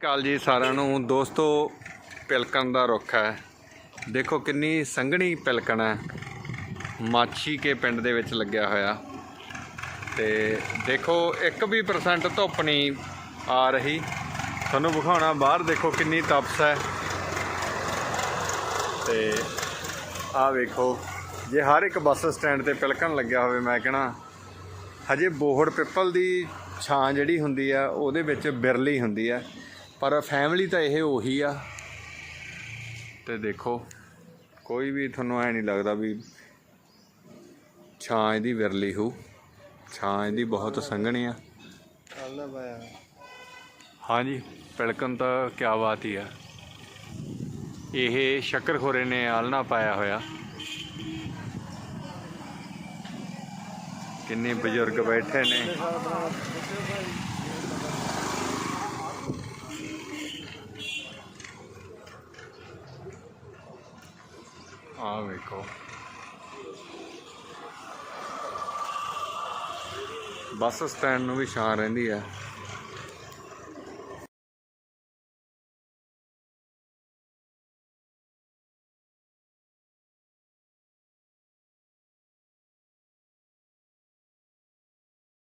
ਕਾਲ ਜੀ ਸਾਰਿਆਂ ਨੂੰ। ਦੋਸਤੋ, ਪਿਲਕਣ ਦਾ ਰੁੱਖ ਹੈ। ਦੇਖੋ ਕਿੰਨੀ ਸੰਘਣੀ ਪਿਲਕਣ ਹੈ। ਮਾਛੀ ਕੇ ਪਿੰਡ ਦੇ ਵਿੱਚ ਲੱਗਿਆ ਹੋਇਆ। ਤੇ ਦੇਖੋ, ਇੱਕ ਵੀ ਪਰਸੈਂਟ ਧੁੱਪ ਨਹੀਂ ਆ ਰਹੀ। ਤੁਹਾਨੂੰ ਵਿਖਾਉਣਾ ਬਾਹਰ, ਦੇਖੋ ਕਿੰਨੀ ਤਪਸ ਹੈ। ਤੇ ਆਹ ਵੇਖੋ, ਜੇ ਹਰ ਇੱਕ ਬੱਸ ਸਟੈਂਡ ਤੇ ਪਿਲਕਣ ਲੱਗਿਆ ਹੋਵੇ, ਮੈਂ ਕਹਣਾ, ਹਜੇ ਬੋਹੜ ਪਿੱਪਲ ਦੀ ਛਾਂ ਜਿਹੜੀ ਹੁੰਦੀ ਆ ਉਹਦੇ ਵਿੱਚ ਬਿਰਲੀ ਹੁੰਦੀ ਆ ਪਰ ਫੈਮਿਲੀ ਤਾਂ ਇਹ ਉਹੀ ਆ। ਤੇ ਦੇਖੋ ਕੋਈ ਵੀ ਤੁਹਾਨੂੰ ਐ ਨਹੀਂ ਲੱਗਦਾ ਵੀ ਛਾਂ ਇਹਦੀ ਵਿਰਲੀ ਹੋ ਛਾਂ ਇਹਦੀ ਬਹੁਤ ਸੰਘਣੀ ਆ। ਹਾਂਜੀ ਪਿਲਕਣ ਤਾਂ ਕਿਆ ਬਾਤ ਹੀ ਆ। ਇਹ ਸ਼ੱਕਰਖੋਰੇ ਨੇ ਆਲਣਾ ਪਾਇਆ ਹੋਇਆ। ਕਿੰਨੇ ਬਜ਼ੁਰਗ ਬੈਠੇ ਨੇ। ਆ ਵੇਖੋ। ਬੱਸ ਸਟੈਂਡ ਨੂੰ ਵੀ ਛਾਂ ਰਹਿੰਦੀ ਹੈ